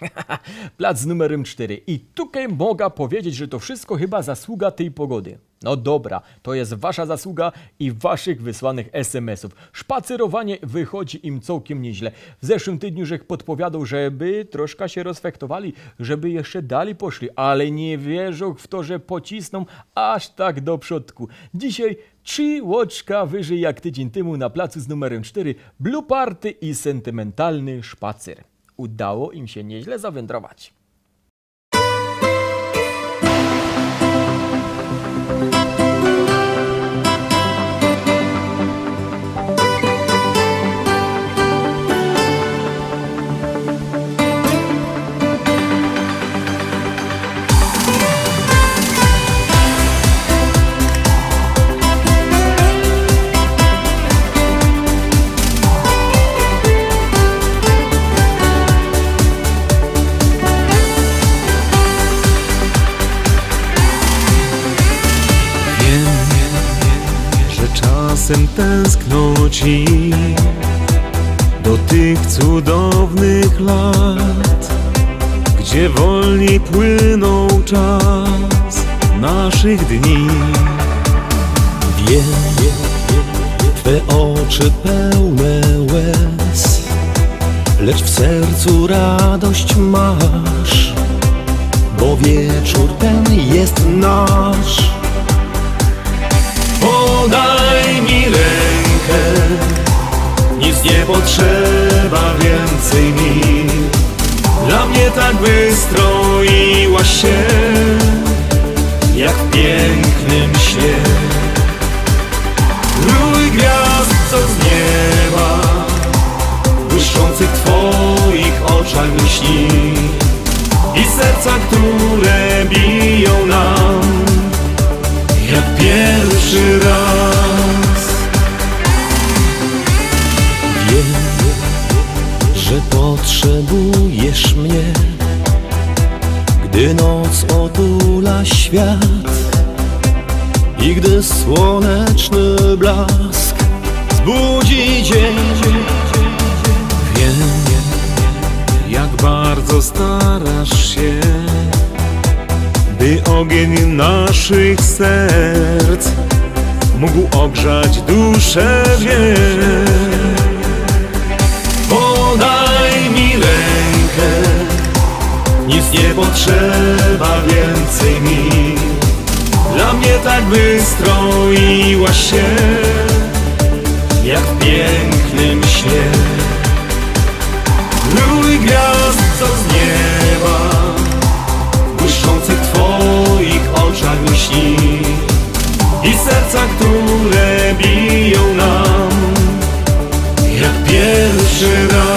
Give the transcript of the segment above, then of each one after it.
Plac numerem 4. I tutaj mogę powiedzieć, że to wszystko chyba zasługa tej pogody. No dobra, to jest wasza zasługa i waszych wysłanych SMS-ów. Szpacerowanie wychodzi im całkiem nieźle. W zeszłym tygodniu Rzech podpowiadał, żeby troszkę się rozfektowali, żeby jeszcze dalej poszli, ale nie wierzą w to, że pocisną aż tak do przodku. Dzisiaj trzy łoczka wyżej jak tydzień temu na placu z numerem 4 Blue Party i sentymentalny szpacer. Udało im się nieźle zawędrować. Czasem tęskno ci do tych cudownych lat, gdzie wolniej płynął czas naszych dni. Wiem, twe oczy pełne łez, lecz w sercu radość masz, bo wieczór ten jest nasz. Nie potrzeba więcej mi. Dla mnie tak wystroiłaś się, jak w pięknym śnie. Rój gwiazd, co z nieba, błyszczących w twoich oczach myśli i serca, które biją nam jak pierwszy raz. Potrzebujesz mnie, gdy noc otula świat i gdy słoneczny blask zbudzi dzień. Wiem, jak bardzo starasz się by ogień naszych serc mógł ogrzać duszę wie. Nic nie potrzeba więcej mi. Dla mnie tak wystroiłaś się, jak w pięknym śnie. Rój gwiazd, co z nieba błyszczących Twoich oczach myśli i serca, które biją nam jak pierwszy raz.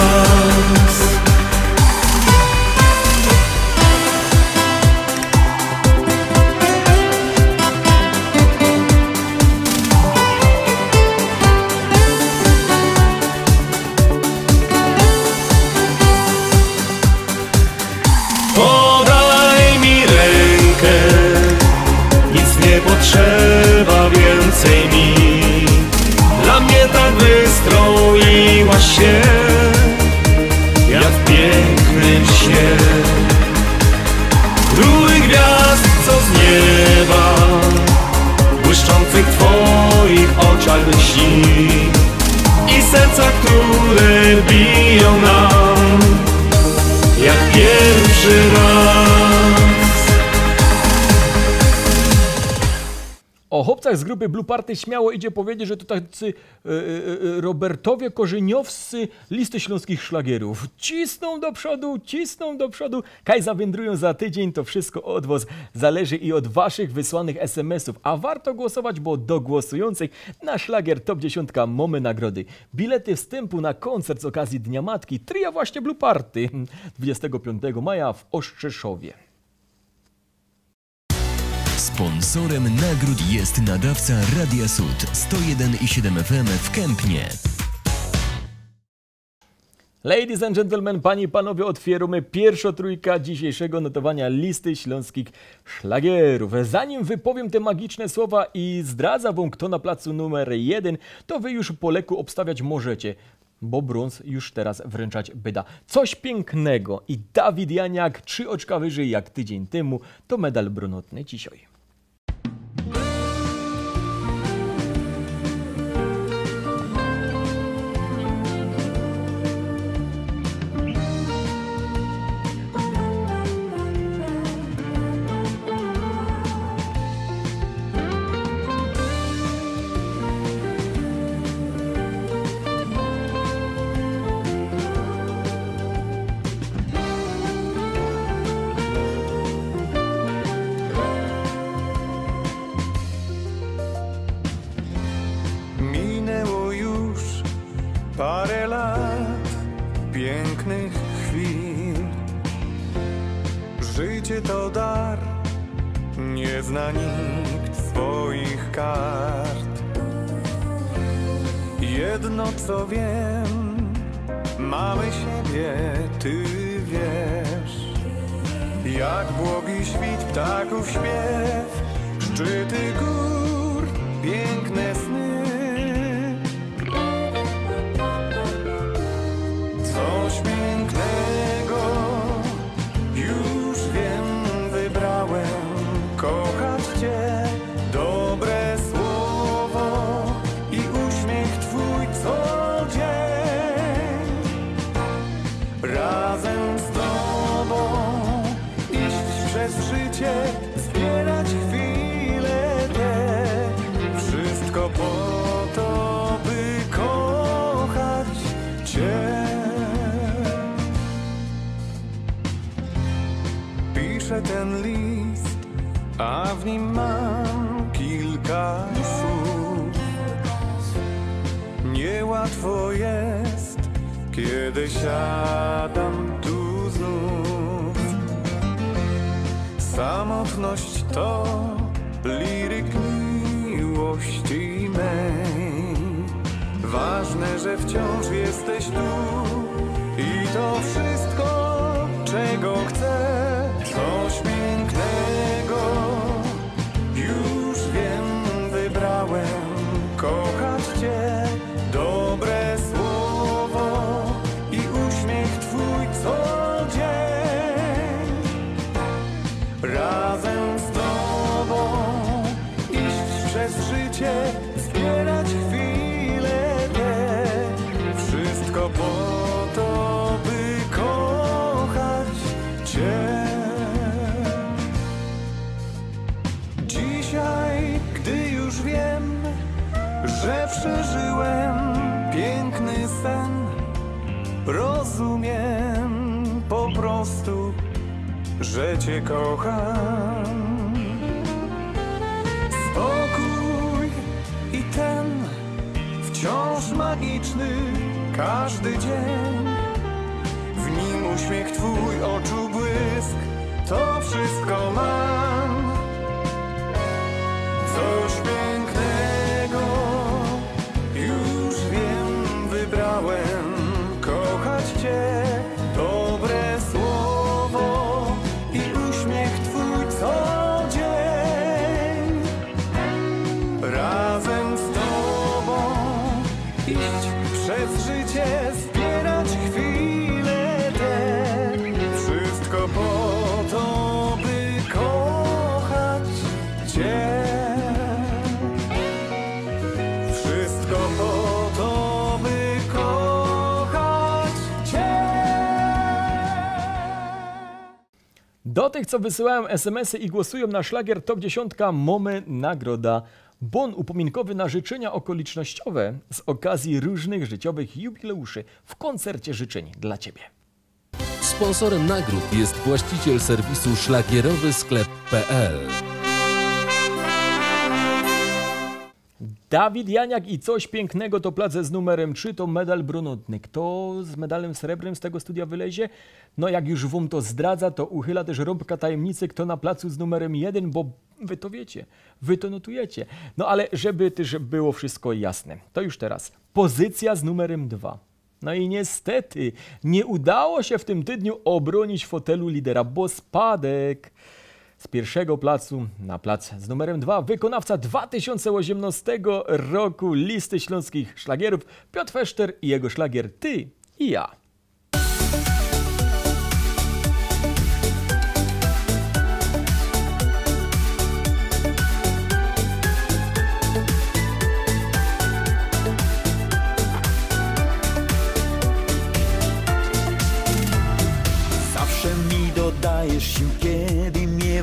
Chłopcach z grupy Blue Party śmiało idzie powiedzieć, że to tacy e, e, e, Robertowie Korzeniowscy listy śląskich szlagierów. Cisną do przodu, cisną do przodu. Kaj zawędrują za tydzień, to wszystko od was zależy i od waszych wysłanych SMS-ów. A warto głosować, bo do głosujących na szlagier Top 10 mamy nagrody. Bilety wstępu na koncert z okazji Dnia Matki tria właśnie Blue Party 25 maja w Ostrzeszowie. Sponsorem nagród jest nadawca Radia Sud 101,7 FM w Kępnie. Ladies and gentlemen, panie i panowie, otwieramy pierwszą trójka dzisiejszego notowania listy śląskich szlagierów. Zanim wypowiem te magiczne słowa i zdradzę wam, kto na placu numer jeden, to wy już po leku obstawiać możecie. bo brąz już teraz wręczać byda. Coś pięknego i Dawid Janiak, trzy oczka wyżej jak tydzień temu, to medal brunatny dzisiaj. Mamy siebie, ty wiesz. Jak błogi świt ptaków śpiew, szczyty gór, zbierać chwile te. Wszystko po to, by kochać Cię. Piszę ten list, a w nim mam kilka słów. Niełatwo jest, kiedy siadam Samotność to liryk miłości mej. Ważne, że wciąż jesteś tu i to wszystko, czego chcę. Coś pięknego życie, zbierać chwile te. Wszystko po to, by kochać Cię. Dzisiaj, gdy już wiem, że przeżyłem piękny sen, rozumiem po prostu, że Cię kocham. Wciąż magiczny każdy dzień. W nim uśmiech Twój, oczu błysk, to wszystko mam. Coś pięknego Do tych, co wysyłają SMS-y i głosują na szlagier Top 10 Moment Nagroda. Bon upominkowy na życzenia okolicznościowe z okazji różnych życiowych jubileuszy w koncercie życzeń dla Ciebie. Sponsorem nagród jest właściciel serwisu szlagierowy sklep.pl. Dawid Janiak i coś pięknego to plac z numerem 3 to medal brunatny. Kto z medalem srebrnym z tego studia wylezie? No jak już wam to zdradza, to uchyla też rąbka tajemnicy, kto na placu z numerem 1, bo wy to wiecie, wy to notujecie. No ale żeby też było wszystko jasne, to już teraz pozycja z numerem 2. No i niestety nie udało się w tym tygodniu obronić fotelu lidera, bo spadek. Z pierwszego placu na plac z numerem 2 wykonawca 2018 roku listy śląskich szlagierów Piotr Feszter i jego szlagier Ty i ja.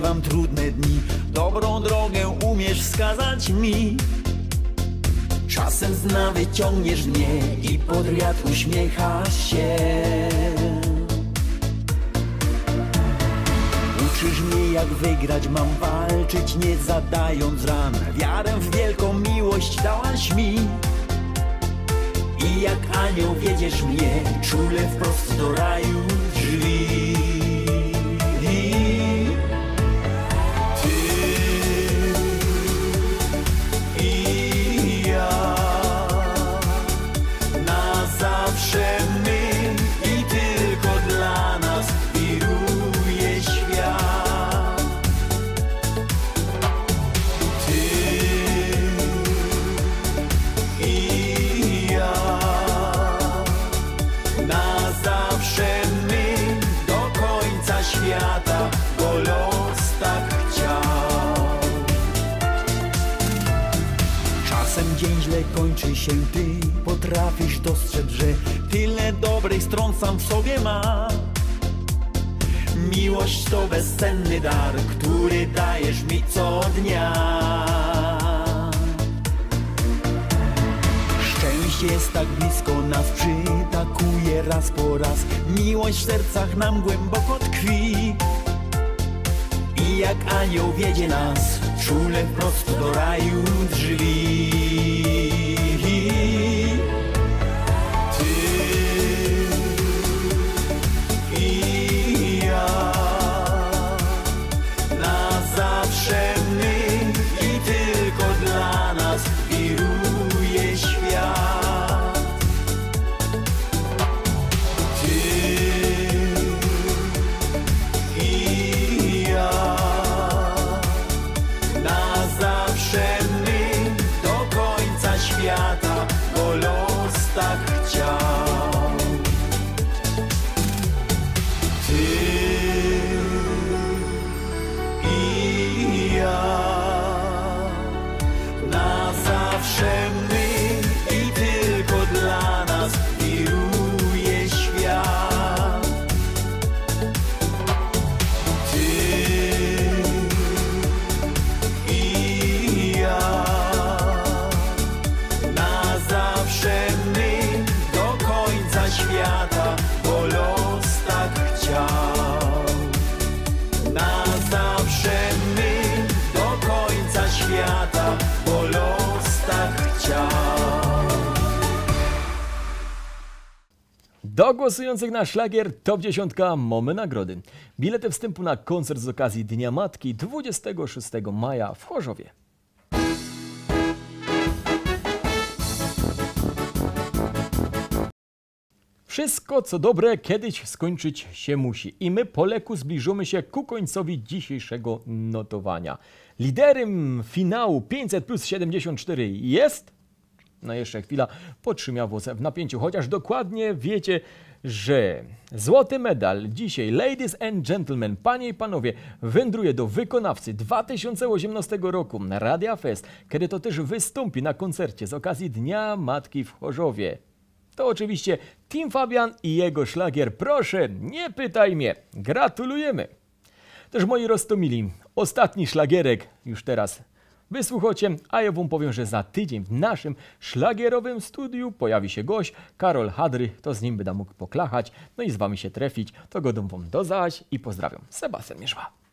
Miewam trudne dni. Dobrą drogę umiesz wskazać mi. Czasem z nawy ciągniesz mnie i pod wiatr uśmiechasz się. Uczysz mnie jak wygrać, mam walczyć nie zadając ran. Wiarę w wielką miłość dałaś mi. I jak anioł wiedziesz mnie, czule wprost do raju drzwi. Się, ty potrafisz dostrzec, że tyle dobrych stron sam w sobie ma. Miłość to bezcenny dar, który dajesz mi co dnia. Szczęście jest tak blisko nas, przytakuje raz po raz. Miłość w sercach nam głęboko tkwi. I jak anioł wiedzie nas, czule wprost do raju drzwi. Do głosujących na szlagier Top 10 mamy nagrody. Bilety wstępu na koncert z okazji Dnia Matki 26 maja w Chorzowie. Wszystko, co dobre, kiedyś skończyć się musi. I my po leku zbliżamy się ku końcowi dzisiejszego notowania. Liderem finału 500 plus 74 jest... No jeszcze chwila, potrzymiał włos w napięciu, chociaż dokładnie wiecie, że złoty medal dzisiaj, ladies and gentlemen, panie i panowie, wędruje do wykonawcy 2018 roku Radia Fest, kiedy to też wystąpi na koncercie z okazji Dnia Matki w Chorzowie. To oczywiście Tim Fabian i jego szlagier. Proszę, nie pytaj mnie. Gratulujemy. Też moi roztomili, ostatni szlagierek już teraz wysłuchacie, a ja wam powiem, że za tydzień w naszym szlagierowym studiu pojawi się gość, Karol Hadry, to z nim będę mógł poklachać, no i z wami się trefić, to godą wam dozać i pozdrawiam. Sebastian Mierzwa.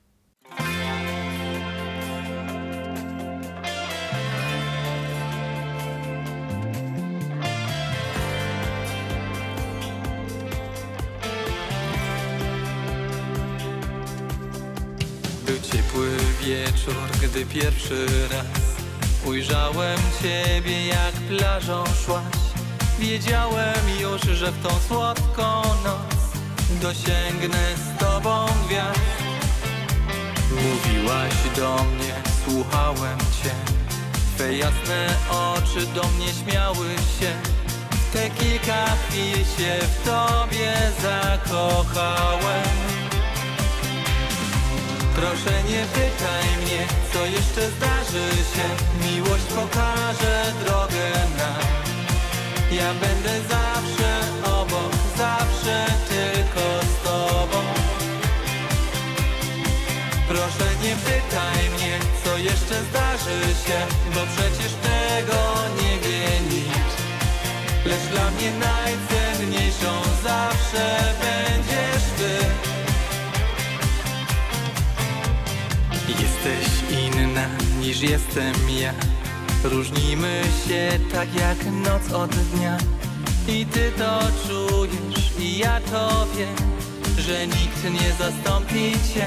Wieczór, gdy pierwszy raz ujrzałem Ciebie, jak plażą szłaś. Wiedziałem już, że w tą słodką noc dosięgnę z Tobą gwiazd. Mówiłaś do mnie, słuchałem cię Twe jasne oczy do mnie śmiały się te kilka chwil się w tobie zakochałem Proszę nie pytaj mnie, co jeszcze zdarzy się. Miłość pokaże drogę nam Ja będę zawsze obok, zawsze tylko z tobą. Proszę nie pytaj mnie, co jeszcze zdarzy się Bo przecież tego nie wie nikt Lecz dla mnie najcenniejszą zawsze będziesz ty Jesteś inna niż jestem ja. Różnimy się tak jak noc od dnia. I ty to czujesz i ja to wiem Że nikt nie zastąpi cię.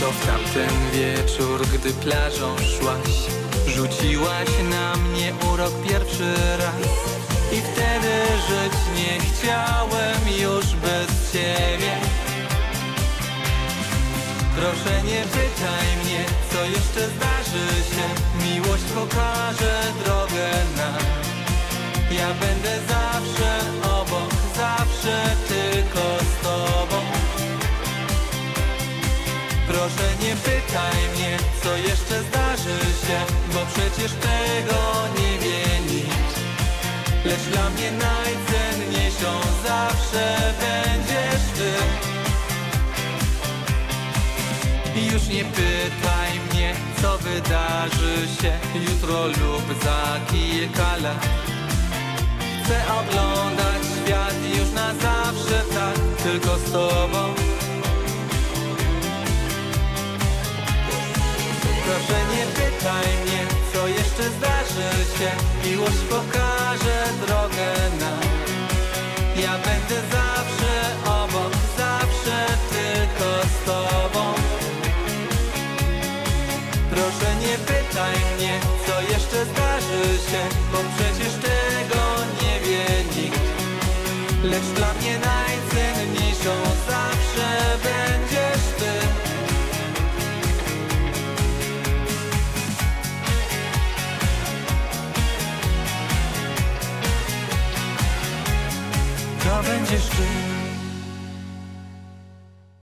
To w tamten wieczór, gdy plażą szłaś Rzuciłaś na mnie urok pierwszy raz. I wtedy żyć nie chciałem już bez ciebie Proszę nie pytaj mnie, co jeszcze zdarzy się. Miłość pokaże drogę nam. Ja będę zawsze obok, zawsze tylko z tobą. Proszę nie pytaj mnie, co jeszcze zdarzy się Bo przecież tego nie wie nikt Lecz dla mnie najcenniejszą zawsze będziesz ty już nie pytaj mnie, co wydarzy się jutro lub za kilka lat. Chcę oglądać świat już na zawsze tak, tylko z tobą. Proszę nie pytaj mnie, co jeszcze zdarzy się, miłość pokaże drogę nam. Ja będę zawsze